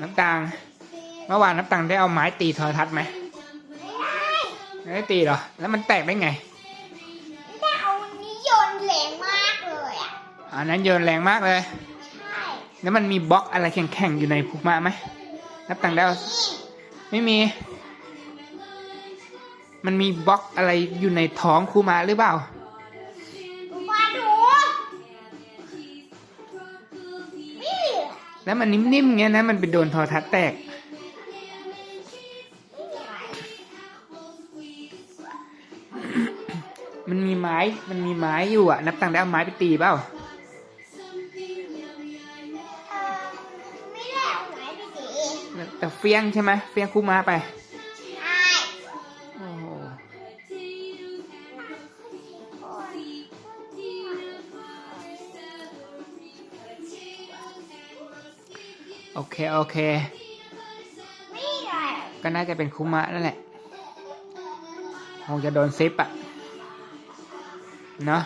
น้ำตังเมื่อวานน้ำตังได้เอาไม้ตีโทรทัศน์ไหมไม่ได้ไม่ได้ตีเหรอ แล้วมันแตกได้ไงแต่เอานี้โยนแรงมากเลยอะอันนั้นโยนแรงมากเลย ใช่ แล้วมันมีบล็อกอะไรแข็งๆ อยู่ในภูมาไหมน้ำตังได้เอานี่ไม่มี มันมีบล็อกอะไรอยู่ในท้องคูมาหรือเปล่า แล้วมันนิ่มๆเงี้ยนะ มันไปโดนโทรทัศน์แตกไม่เหลือมันมีไม้ มันมีไม้อยู่อะนับตังค์ได้เอาไม้ไปตีเปล่าเออไม่ได้เอาไหนไปตีแต่เฟี้ยงใช่ไหมเฟี้ยงคูมาไป โอเค โอเค ก็น่าจะเป็นคุมะนั่นแหละ คงจะโดนซิปอะเนาะ